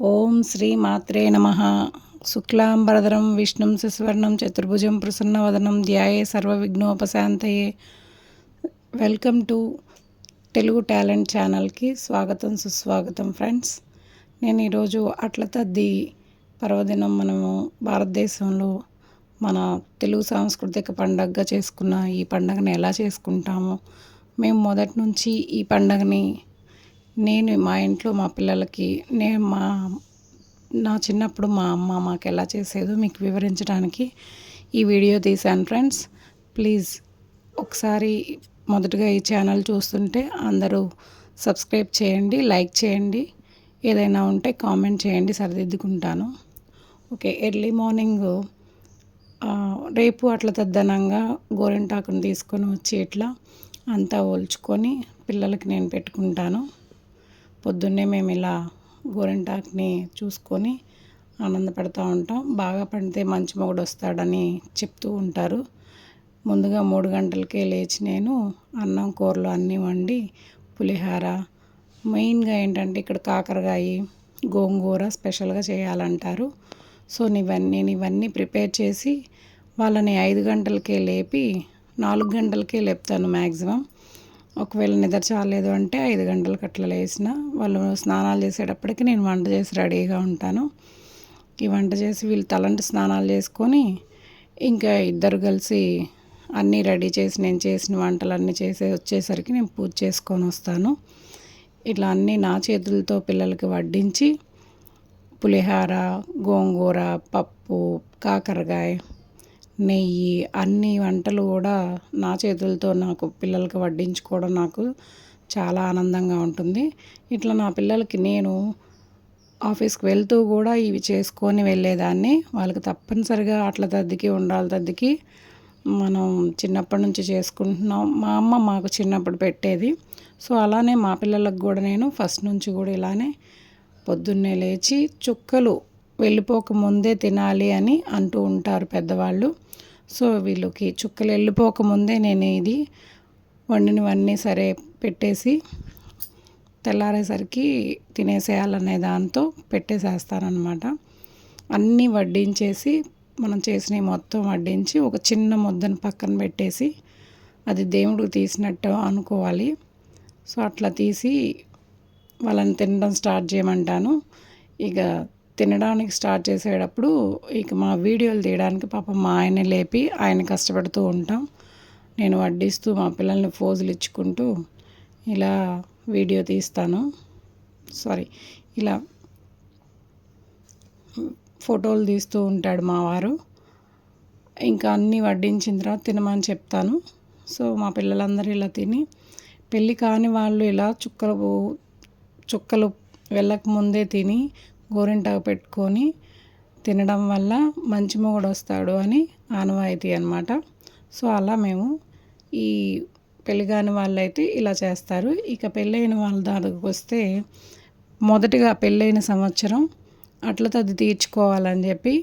ఓం శ్రీ మాత్రే నమ. శుక్లాంబరధరం విష్ణుం శశివర్ణం చతుర్భుజం ప్రసన్నవదనం ధ్యాయే సర్వవిఘ్నోపశాంతయే. వెల్కమ్ టు తెలుగు టాలెంట్ ఛానల్కి స్వాగతం సుస్వాగతం ఫ్రెండ్స్. నేను ఈరోజు అట్ల తద్ది పర్వదినం మనము భారతదేశంలో మన తెలుగు సాంస్కృతిక పండగగా చేసుకున్న ఈ పండగను ఎలా చేసుకుంటామో మేము మొదటి నుంచి ఈ పండగని నేను మా ఇంట్లో మా పిల్లలకి నేను మా నా చిన్నప్పుడు మా అమ్మ మాకు ఎలా చేసేదో మీకు వివరించడానికి ఈ వీడియో తీశాను ఫ్రెండ్స్. ప్లీజ్ ఒకసారి మొదటగా ఈ ఛానల్ చూస్తుంటే అందరూ సబ్స్క్రైబ్ చేయండి లైక్ చేయండి. ఏదైనా ఉంటే కామెంట్ చేయండి సరిదిద్దుకుంటాను. ఓకే ఎర్లీ మార్నింగ్ రేపు అట్లా తద్దనంగా గోరింటాకుని తీసుకొని వచ్చి ఇట్లా అంతా ఒల్చుకొని పిల్లలకి నేను పెట్టుకుంటాను. పొద్దున్నే మేము ఇలా గోరింటాకుని చూసుకొని ఆనందపడుతూ ఉంటాం. బాగా పండితే మంచి మొగుడు వస్తాడని చెప్తూ ఉంటారు. ముందుగా మూడు గంటలకే లేచి నేను అన్నం కూరలు అన్నీ వండి పులిహార మెయిన్గా ఏంటంటే ఇక్కడ కాకరకాయ గోంగూర స్పెషల్గా చేయాలంటారు. సో ఇవన్నీ నేను ఇవన్నీ ప్రిపేర్ చేసి వాళ్ళని ఐదు గంటలకే లేపి నాలుగు గంటలకే లేపుతాను మ్యాక్సిమం ఒకవేళ నిద్ర చాలేదు అంటే ఐదు గంటలకు అట్లా లేచిన వాళ్ళు స్నానాలు చేసేటప్పటికి నేను వంట చేసి రెడీగా ఉంటాను. ఈ వంట చేసి వీళ్ళు తలంటి స్నానాలు చేసుకొని ఇంకా ఇద్దరు కలిసి అన్నీ రెడీ చేసి నేను చేసిన వంటలు అన్నీ చేసి వచ్చేసరికి నేను పూజ చేసుకొని వస్తాను. ఇట్లా అన్నీ నా చేతులతో పిల్లలకి వడ్డించి పులిహార గోంగూర పప్పు కాకరకాయ నెయ్యి అన్ని వంటలు కూడా నా చేతులతో నాకు పిల్లలకి వడ్డించుకోవడం నాకు చాలా ఆనందంగా ఉంటుంది. ఇట్లా నా పిల్లలకి నేను ఆఫీస్కి వెళ్తూ కూడా ఇవి చేసుకొని వెళ్ళేదాన్ని. వాళ్ళకి తప్పనిసరిగా అట్ల తద్దికి ఉండాలి తద్దికి మనం చిన్నప్పటి నుంచి చేసుకుంటున్నాం. మా అమ్మ మాకు చిన్నప్పుడు పెట్టేది. సో అలానే మా పిల్లలకు కూడా నేను ఫస్ట్ నుంచి కూడా ఇలానే పొద్దున్నే లేచి చుక్కలు వెళ్ళిపోక ముందే తినాలి అని అంటూ ఉంటారు పెద్దవాళ్ళు. సో వీళ్ళకి చుక్కలు వెళ్ళిపోక ముందే నేను ఇది వండినవన్నీ సరే పెట్టేసి తెల్లారేసరికి తినేసేయాలనే దాంతో పెట్టేసేస్తారనమాట అన్నీ వడ్డించేసి మనం చేసినవి మొత్తం వడ్డించి ఒక చిన్న ముద్దను పక్కన పెట్టేసి అది దేవుడికి తీసినట్టు అనుకోవాలి. సో అట్లా తీసి వాళ్ళని తినడం స్టార్ట్ చేయమంటాను. ఇక తినడానికి స్టార్ట్ చేసేటప్పుడు ఇక మా వీడియోలు తీయడానికి పాపం మా ఆయన లేపి ఆయన కష్టపడుతూ ఉంటాం. నేను వడ్డిస్తూ మా పిల్లల్ని ఫోజులు ఇచ్చుకుంటూ ఇలా వీడియో తీస్తాను. సారీ ఇలా ఫోటోలు తీస్తూ ఉంటాడు మా వారు. ఇంకా అన్నీ వడ్డించిన తర్వాత తినమని చెప్తాను. సో మా పిల్లలందరూ ఇలా తిని పెళ్ళి కాని వాళ్ళు ఇలా చుక్కలు చుక్కలు వెళ్ళక ముందే తిని గోరింటాకు పెట్టుకొని తినడం వల్ల మంచి మొగుడు వస్తాడు అని ఆనవాయితీ అనమాట సో అలా మేము ఈ పెళ్ళి కాని వాళ్ళైతే ఇలా చేస్తారు. ఇక పెళ్ళైన వాళ్ళ దానికి వస్తే మొదటిగా పెళ్ళైన సంవత్సరం అట్ల తది తీర్చుకోవాలని చెప్పి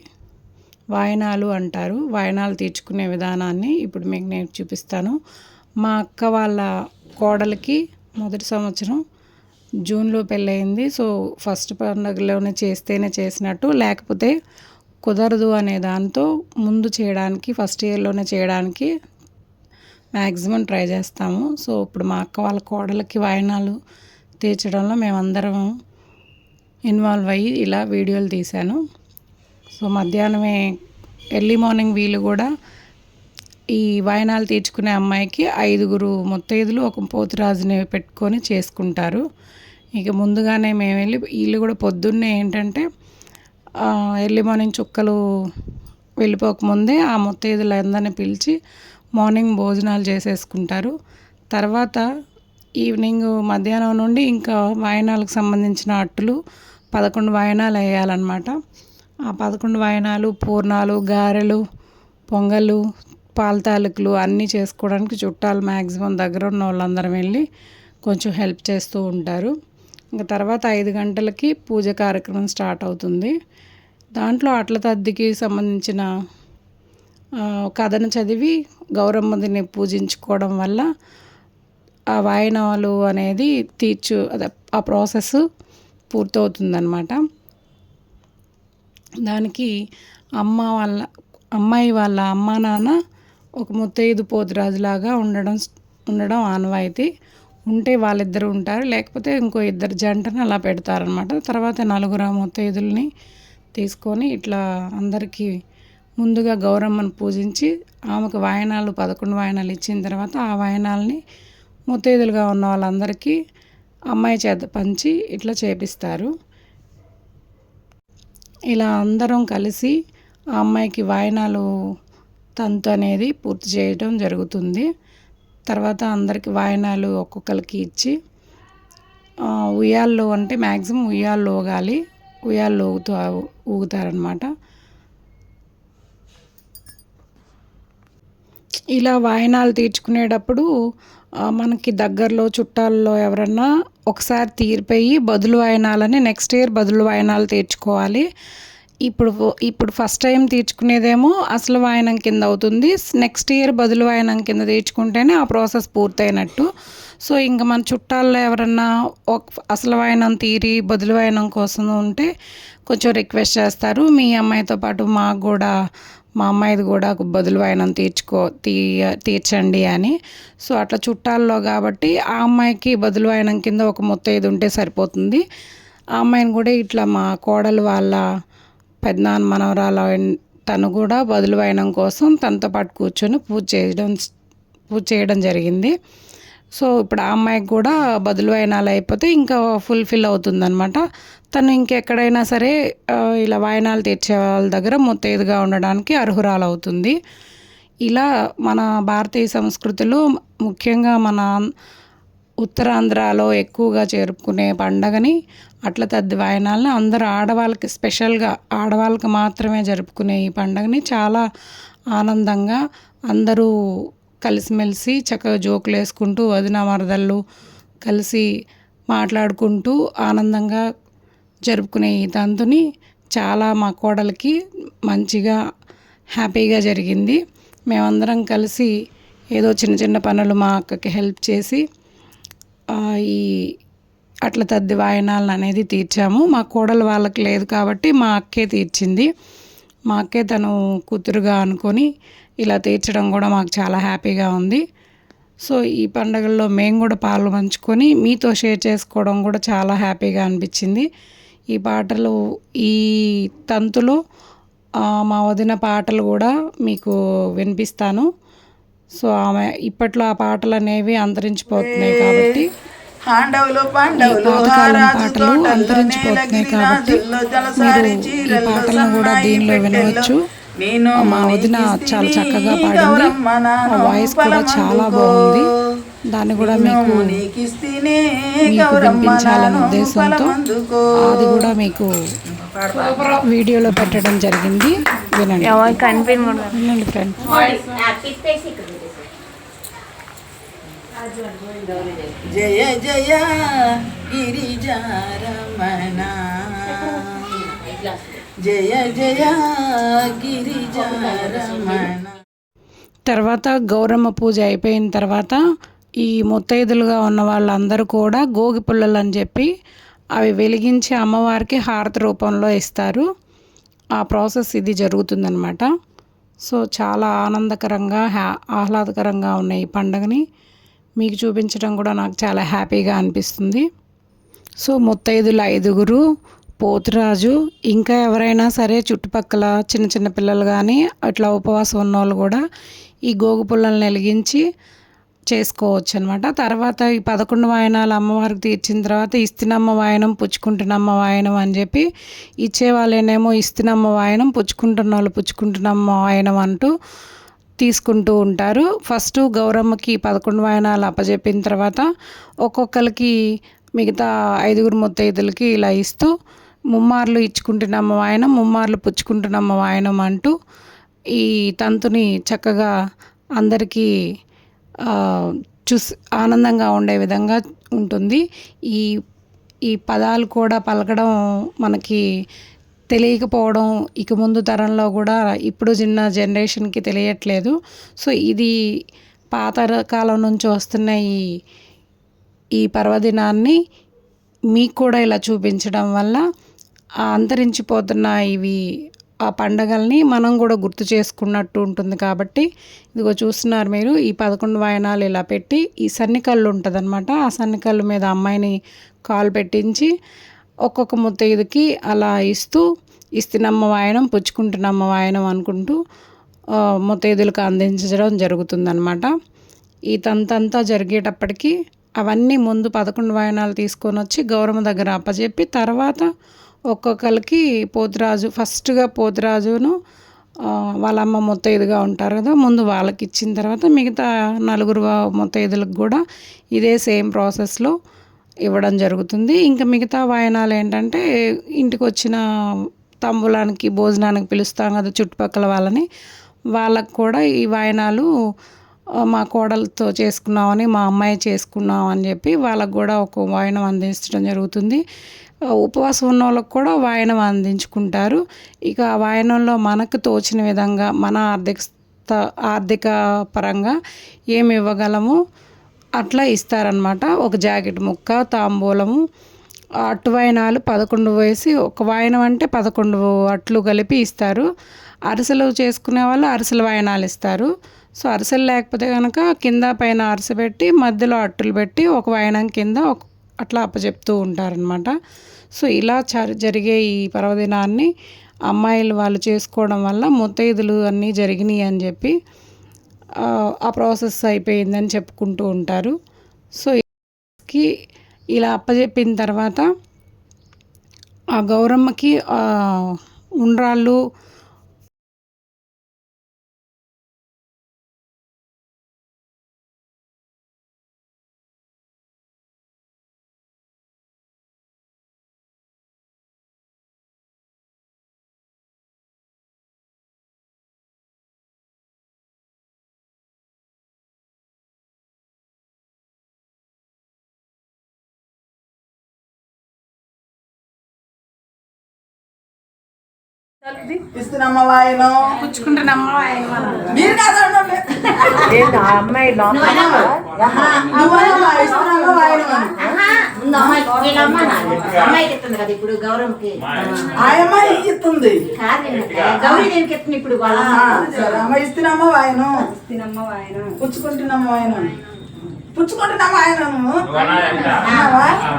వాయనాలు అంటారు. వాయనాలు తీర్చుకునే విధానాన్ని ఇప్పుడు మీకు నేను చూపిస్తాను. మా అక్క వాళ్ళ కోడలికి మొదటి సంవత్సరం జూన్లో పెళ్ళయింది. సో ఫస్ట్ పండుగలోనే చేస్తేనే చేసినట్టు. లేకపోతే కుదరదు అనే దాంతో ముందు చేయడానికి ఫస్ట్ ఇయర్లోనే చేయడానికి మ్యాక్సిమం ట్రై చేస్తాము. సో ఇప్పుడు మా అక్క వాళ్ళ కోడలకి వాయనాలు తీర్చడంలో మేమందరం ఇన్వాల్వ్ అయ్యి ఇలా వీడియోలు తీశాను. సో మధ్యాహ్నమే ఎర్లీ మార్నింగ్ వీళ్ళు కూడా ఈ వాయనాలు తీర్చుకునే అమ్మాయికి ఐదుగురు ముత్తైదులు ఒక పోతురాజుని పెట్టుకొని చేసుకుంటారు. ఇక ముందుగానే మేము వెళ్ళి వీళ్ళు కూడా పొద్దున్నే ఏంటంటే ఎర్లీ మార్నింగ్ చుక్కలు వెళ్ళిపోకముందే ఆ ముత్తైదులందరినీ పిలిచి మార్నింగ్ భోజనాలు చేసేసుకుంటారు. తర్వాత ఈవినింగ్ మధ్యాహ్నం నుండి ఇంకా వాయనాలకు సంబంధించిన అట్టులు పదకొండు వాయనాలు వేయాలన్నమాట. ఆ పదకొండు వాయనాలు పూర్ణాలు గారెలు పొంగలు పాల తాలూకులు అన్నీ చేసుకోవడానికి చుట్టాలు మ్యాక్సిమం దగ్గర ఉన్న వాళ్ళందరం వెళ్ళి కొంచెం హెల్ప్ చేస్తూ ఉంటారు. ఇంకా తర్వాత ఐదు గంటలకి పూజ కార్యక్రమం స్టార్ట్ అవుతుంది. దాంట్లో అట్ల తద్దికి సంబంధించిన కథను చదివి గౌరమ్మదిని పూజించుకోవడం వల్ల ఆ వాయనాలు అనేది తీర్చు అదే ఆ ప్రాసెస్ పూర్తవుతుందన్నమాట. దానికి అమ్మ వాళ్ళ అమ్మాయి వాళ్ళ అమ్మ నాన్న ఒక ముత్తైదు పోతురాజులాగా ఉండడం ఉండడం ఆనవాయితీ. ఉంటే వాళ్ళిద్దరు ఉంటారు లేకపోతే ఇంకో ఇద్దరు జంటను అలా పెడతారనమాట. తర్వాత నలుగురు ముత్తైదుల్ని తీసుకొని ఇట్లా అందరికీ ముందుగా గౌరమ్మను పూజించి ఆమెకు వాయనాలు పదకొండు వాయనాలు ఇచ్చిన తర్వాత ఆ వాయనాల్ని ముత్తైదులుగా ఉన్న వాళ్ళందరికీ అమ్మాయి చేత పంచి ఇట్లా చేపిస్తారు. ఇలా అందరం కలిసి ఆ అమ్మాయికి వాయనాలు తంతు అనేది పూర్తి చేయడం జరుగుతుంది. తర్వాత అందరికి వాయనాలు ఒక్కొక్కరికి ఇచ్చి ఉయ్యాల్లో అంటే మ్యాక్సిమం ఉయ్యాల్లో ఊగాలి ఉయ్యాల్లో ఊగుతూ ఊగుతారనమాట ఇలా వాయనాలు తీర్చుకునేటప్పుడు మనకి దగ్గరలో చుట్టాల్లో ఎవరన్నా ఒకసారి తీరిపోయి బదులు వాయనాలని నెక్స్ట్ ఇయర్ బదులు వాయనాలు తీర్చుకోవాలి. ఇప్పుడు ఇప్పుడు ఫస్ట్ టైం తీర్చుకునేదేమో అసలు వాయనం కింద అవుతుంది. నెక్స్ట్ ఇయర్ బదులు వాయనం కింద తీర్చుకుంటేనే ఆ ప్రాసెస్ పూర్తయినట్టు. సో ఇంకా మన చుట్టాల్లో ఎవరన్నా ఒక అసలు వాయనం తీరి బదులు వాయనం కోసం ఉంటే కొంచెం రిక్వెస్ట్ చేస్తారు. మీ అమ్మాయితో పాటు మాకు కూడా మా అమ్మాయిది కూడా బదులు వాయనం తీర్చుకో తీయ తీర్చండి అని. సో అట్లా చుట్టాల్లో కాబట్టి ఆ అమ్మాయికి బదులు వాయనం కింద ఒక ముత్తైదు ఉంటే సరిపోతుంది. ఆ అమ్మాయిని కూడా ఇట్లా మా కోడలు వాళ్ళ పెద్దనాన్న మనవరాల తను కూడా బదులువైనం కోసం తనతో పాటు కూర్చొని పూజ చేయడం పూజ చేయడం జరిగింది. సో ఇప్పుడు ఆ అమ్మాయికి కూడా బదులు వాయనాలు అయిపోతే ఇంకా ఫుల్ఫిల్ అవుతుందనమాట తను ఇంకెక్కడైనా సరే ఇలా వాయనాలు తీర్చే వాళ్ళ దగ్గర ముత్తైదుగా ఉండడానికి అర్హురాలు అవుతుంది ఇలా మన భారతీయ సంస్కృతిలో ముఖ్యంగా మన ఉత్తరాంధ్రలో ఎక్కువగా జరుపుకునే పండగని అట్ల తద్ది వాయనాలని అందరూ ఆడవాళ్ళకి స్పెషల్గా ఆడవాళ్ళకి మాత్రమే జరుపుకునే ఈ పండగని చాలా ఆనందంగా అందరూ కలిసిమెలిసి చక్కగా జోకులు వేసుకుంటూ వదిన మరదళ్ళు కలిసి మాట్లాడుకుంటూ ఆనందంగా జరుపుకునే ఈ తంతుని చాలా మా కోడలికి మంచిగా హ్యాపీగా జరిగింది. మేమందరం కలిసి ఏదో చిన్న చిన్న పనులు మా అక్కకి హెల్ప్ చేసి ఈ అట్ల తద్ది వాయనాలను అనేది తీర్చాము. మా కోడలు వాళ్ళకి లేదు కాబట్టి మా అక్కే తీర్చింది. మా అక్కే తను కూతురుగా అనుకొని ఇలా తీర్చడం కూడా మాకు చాలా హ్యాపీగా ఉంది. సో ఈ పండుగల్లో మేము కూడా పాలు పంచుకొని మీతో షేర్ చేసుకోవడం కూడా చాలా హ్యాపీగా అనిపించింది. ఈ పాటలు ఈ తంతులు మా వదిన పాటలు కూడా మీకు వినిపిస్తాను. సో ఆమె ఇప్పట్లో ఆ పాటలు అనేవి అంతరించిపోతున్నాయి కాబట్టి పాండవులు పాటలు అంతరించిపోతున్నాయి కాబట్టి మీరు ఈ పాటలను కూడా దీనిలో వినవచ్చు. నేను మా వదిన చాలా చక్కగా పాడింది. ఆ వాయిస్ కూడా చాలా బాగుంది. దాన్ని కూడా మీకు మీకు వినిపించాలనే ఉద్దేశంతో అది కూడా మీకు వీడియోలో పెట్టడం జరిగింది. వినండి. వినండి ఫ్రెండ్ జయ జయ గిరిజారమణ. జయ జయ గిరిజారమణ. తర్వాత గౌరమ్మ పూజ అయిపోయిన తర్వాత ఈ ముత్తైదులుగా ఉన్న వాళ్ళందరూ కూడా గోగి పుల్లలు అని చెప్పి అవి వెలిగించి అమ్మవారికి హారతి రూపంలో ఇస్తారు. ఆ ప్రాసెస్ ఇది జరుగుతుందనమాట సో చాలా ఆనందకరంగా హ్యా ఆహ్లాదకరంగా ఉన్న ఈ పండుగని మీకు చూపించడం కూడా నాకు చాలా హ్యాపీగా అనిపిస్తుంది. సో ముత్తైదుల ఐదుగురు పోతురాజు ఇంకా ఎవరైనా సరే చుట్టుపక్కల చిన్న చిన్న పిల్లలు కానీ అట్లా ఉపవాసం ఉన్న వాళ్ళు కూడా ఈ గోగు పుల్లల్ని వెలిగించి చేసుకోవచ్చు అనమాట తర్వాత ఈ పదకొండు వాయనాలు అమ్మవారికి తీర్చిన తర్వాత ఇస్తినమ్మ వాయనం పుచ్చుకుంటున్నమ్మ వాయనం అని చెప్పి ఇచ్చేవాళ్ళేనేమో ఇస్తినమ్మ వాయనం పుచ్చుకుంటున్న వాళ్ళు పుచ్చుకుంటున్నమ్మ వాయనం అంటూ తీసుకుంటూ ఉంటారు. ఫస్ట్ గౌరమ్మకి పదకొండు వాయనాలు అప్పజెప్పిన తర్వాత ఒక్కొక్కరికి మిగతా ఐదుగురు ముత్తైదులకి ఇలా ఇస్తూ ముమ్మార్లు ఇచ్చుకుంటున్నమ్మ వాయనం ముమ్మార్లు పుచ్చుకుంటున్నమ్మ వాయనం అంటూ ఈ తంతుని చక్కగా అందరికీ చూసి ఆనందంగా ఉండే విధంగా ఉంటుంది. ఈ ఈ పదాలు కూడా పలకడం మనకి తెలియకపోవడం ఇక ముందు తరంలో కూడా ఇప్పుడు చిన్న జనరేషన్కి తెలియట్లేదు. సో ఇది పాత కాలం నుంచి వస్తున్న ఈ ఈ పర్వదినాన్ని మీకు కూడా ఇలా చూపించడం వల్ల అంతరించిపోతున్న ఇవి ఆ పండగల్ని మనం కూడా గుర్తు చేసుకున్నట్టు ఉంటుంది కాబట్టి ఇదిగో చూస్తున్నారు మీరు ఈ పదకొండు వాయనాలు ఇలా పెట్టి ఈ సన్నికల్లు ఉంటుందన్నమాట. ఆ సన్నికల్లు మీద అమ్మాయిని కాలు పెట్టించి ఒక్కొక్క ముత్తైదుకి అలా ఇస్తూ ఇస్తినమ్మ వాయనం పుచ్చుకుంటున్నమ్మ వాయనం అనుకుంటూ ముత్తైదులకు అందించడం జరుగుతుందన్నమాట. ఈ తంతంతా జరిగేటప్పటికి అవన్నీ ముందు పదకొండు వాయనాలు తీసుకొని వచ్చి గౌరమ్మ దగ్గర అప్పచెప్పి తర్వాత ఒక్కొక్కరికి పోతురాజు ఫస్ట్గా పోతురాజును వాళ్ళ అమ్మ ముత్తైదుగా ఉంటారు కదా ముందు వాళ్ళకి ఇచ్చిన తర్వాత మిగతా నలుగురు ముత్తైదులకు కూడా ఇదే సేమ్ ప్రాసెస్లో ఇవ్వడం జరుగుతుంది. ఇంకా మిగతా వాయనాలు ఏంటంటే ఇంటికి వచ్చిన తంబులానికి భోజనానికి పిలుస్తాం కదా చుట్టుపక్కల వాళ్ళని. వాళ్ళకు కూడా ఈ వాయనాలు మా కోడలతో చేసుకున్నామని మా అమ్మాయి చేసుకున్నాం అని చెప్పి వాళ్ళకు కూడా ఒక వాయనం అందించడం జరుగుతుంది. ఉపవాసం ఉన్న వాళ్ళకు కూడా వాయనం అందించుకుంటారు. ఇక ఆ వాయనంలో మనకు తోచిన విధంగా మన ఆర్థిక ఆర్థిక పరంగా ఏమి ఇవ్వగలము? అట్లా ఇస్తారనమాట ఒక జాకెట్ ముక్క తాంబూలము అటు అట్టు వాయనాలు పదకొండు వేసి ఒక వాయనం అంటే పదకొండు అట్లు కలిపి ఇస్తారు. అరిసెలు చేసుకునే వాళ్ళు అరిసెల వాయనాలు ఇస్తారు. సో అరిసెలు లేకపోతే కనుక కింద పైన అరిసె పెట్టి మధ్యలో అట్టులు పెట్టి ఒక వాయనం కింద ఒక అట్లా అప్పచెప్తూ ఉంటారనమాట సో ఇలా చ- జరిగే ఈ పర్వదినాన్ని అమ్మాయిలు వాళ్ళు చేసుకోవడం వల్ల ముత్తైదులు అన్నీ జరిగినాయి అని చెప్పి ఆ, ప్రాసెస్ అయిపోయిందని చెప్పుకుంటూ ఉంటారు. సో కి ఇలా అప్పచెప్పిన తర్వాత ఆ గౌరమ్మకి ఉండ్రాళ్ళు కదా ఇప్పుడు అమ్మాయి ఇస్తుంది గౌరీ దేనికి వాయనం?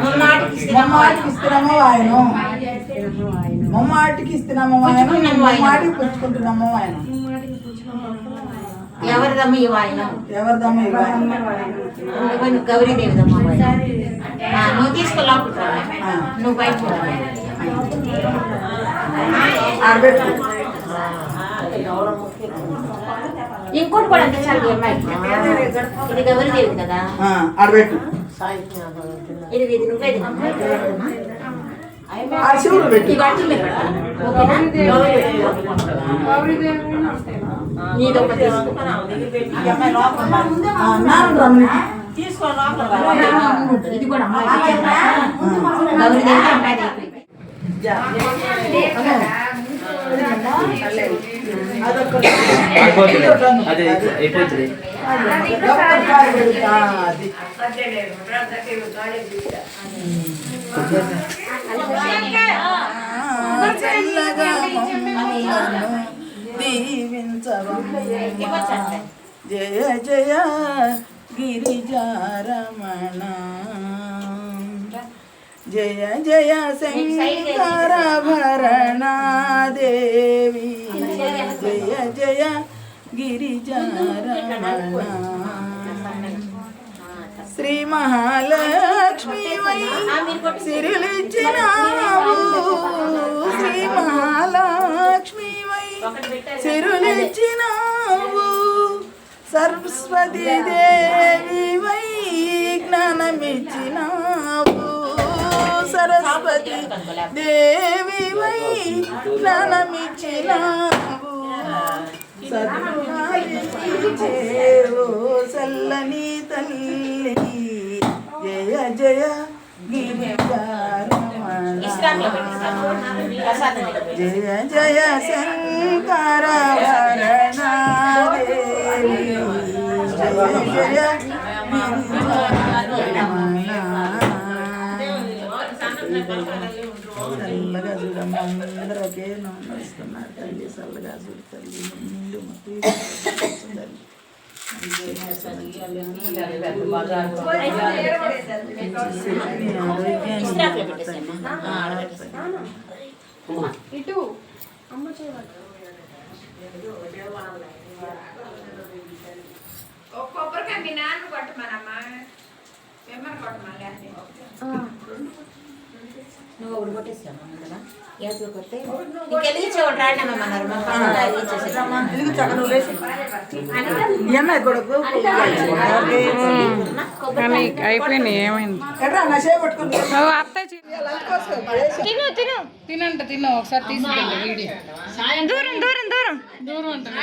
ముమ్మాటికి ఇస్తున్నమ్మ మొమ్మాటికి ఇస్తున్నమ్మ వాయనం మొమ్మాటికి పుచ్చుకుంటున్నమ్మ వాయనం. మొమ్మాటికి పుచ్చుకుంటున్నమ్మ వాయనం ఎవరిదమ్మ ఈ వాయనం ఎవరిదమ్మ ఈ వాయనం నువ్వు నువ్వు. ఆడబెట్టు ఇంకోటి కూడా అంతే చాలు ఇది గౌరీ దేవి కదా. ఇది ఇది నువ్వే. ఆ శివుడు పెట్టు. ఇది కూడా. అయిపోతుంది. ఇదొకటి. అదే అయిపోతుంది ఒక్కటి కాయ పెడతా, అది. ఆ, చల్లగా మమ్మలను దీవించవమ్మ. జయ జయ గిరిజారమణ జయ జయ శంకర భరణ దేవి జయ జయ గిరిజారమణ శ్రీ మహాలక్ష్మి వై సిరులిచ్చినావు. శ్రీ మహాలక్ష్మి వై సిరులిచ్చినావు. సరస్వతి దేవి వై జ్ఞానమిచ్చినావు. సరస్వతి దేవి వై జ్ఞానమిచ్చినావు. సద్గుణాలిచ్చేవో చల్లని తల్లి జయ జయ జయ జయ శంకర వరణ జయ జయ గిరిజారమణ చల్లగా చూడమ్మ అందరూ ఒకే నోరు నడుస్తున్నారు తల్లి చల్లగా చూడు తల్లి ముందు ఇటు అమ్మ శక్తిని, ఒక్కొక్కరికి మీ నాన్న కొట్టమనమ్మా మిమ్మల్ని కొట్టమని నువ్వు ఒకటి కొట్టేసావా ముందర? గ్యాస్లో కొడితే మా చక్క నువ్వు లేచి. ఈ అమ్మాయి కొడుకు. కానీ అయిపోయినాయి ఏమైంది? తిను తిను. తినంట తిను ఒకసారి తీసుకెళ్ళి వీడియో. దూరం దూరం దూరం. దూరం ఉంటుంది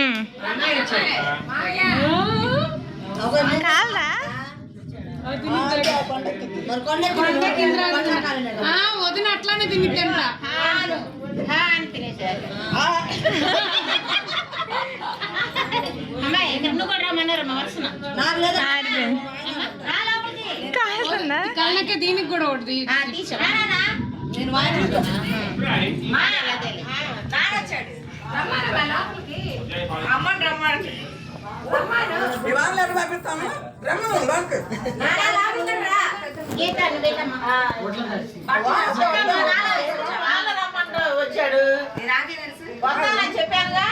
ఉమ్. వదిన అట్లానే తినిద్దంట కళ్ళకే దీనికి కూడా ఒకటి నేను అమ్మని రమ్మని. ఇవాళ ఎట్లా పంపిస్తాము రమ్మ లోనికి రా, రా, లోపలికి రా. గీత, నువ్వు వెళ్ళమ్మా. వచ్చాడు చెప్పానుగా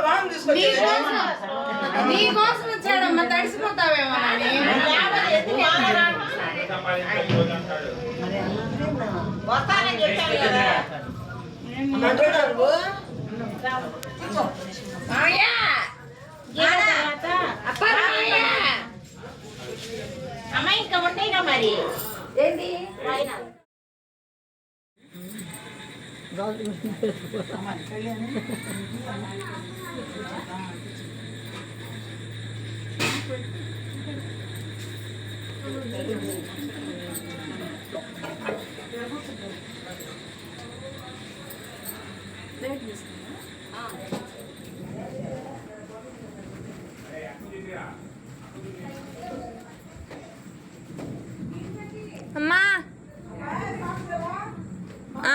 వాళ్ళ వచ్చాడమ్మా తడిసిపోతావేమో? వస్తానని చెప్పాను కదా అమ్మ ఇంకా ఉంటాయిగా మరి. ఏంటి అమ్మా ఆ.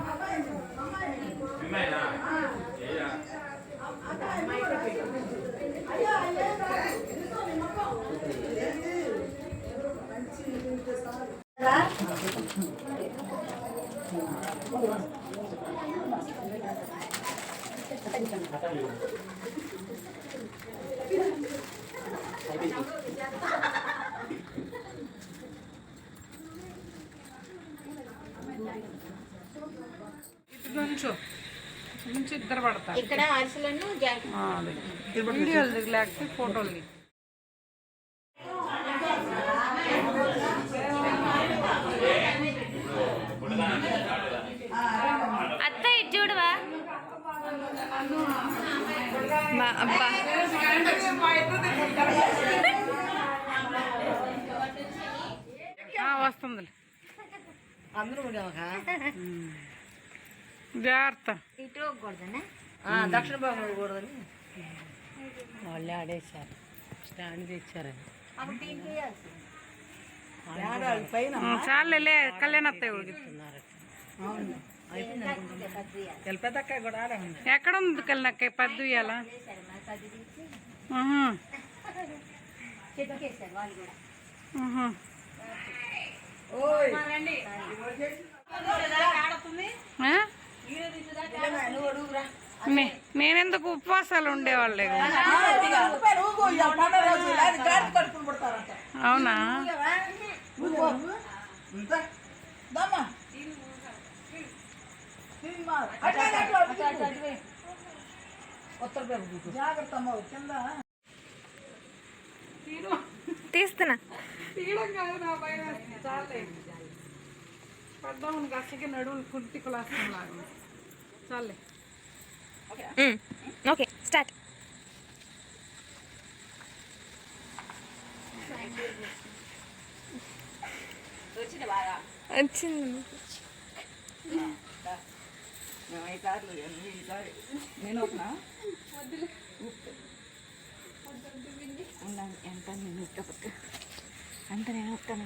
ఇటు నుంచో నుంచి ఇద్దరు పడతారు. ఇక్కడ అరిసెలను. వీడియోలు దిగలేకపోతే ఫోటోలు జాగ్రత్త. ఇటు? దక్షిణ భాగం కూడదని. వాళ్ళే ఆడేశారు. స్టాండ్ తెచ్చారని చాలులే కళ్యాణ్ అత్తయ్య ఎక్కడ ఉంది కళ్యాణక్క పద్దు ఇయ్యాల వేశారు నేనెందుకు ఉపవాసాలు ఉండేవాళ్ళే. అవునా తీస్తున్నా తీయడం కాదు నా భయం వేస్తుంది. పెద్దమ్మకి అసలుకి నడువులు కుర్తి కులాసం లాగా చాలే. Okay start. వచ్చింది నేను ఒకనా? ఎంత నేను అంత నేను వస్తాను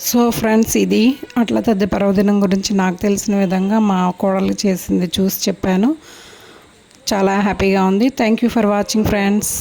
సో ఫ్రెండ్స్ ఇది అట్లా తద్ది పర్వదినం గురించి నాకు తెలిసిన విధంగా మా కోడలు చేసింది చూసి చెప్పాను. చాలా హ్యాపీగా ఉంది. Thank you for watching friends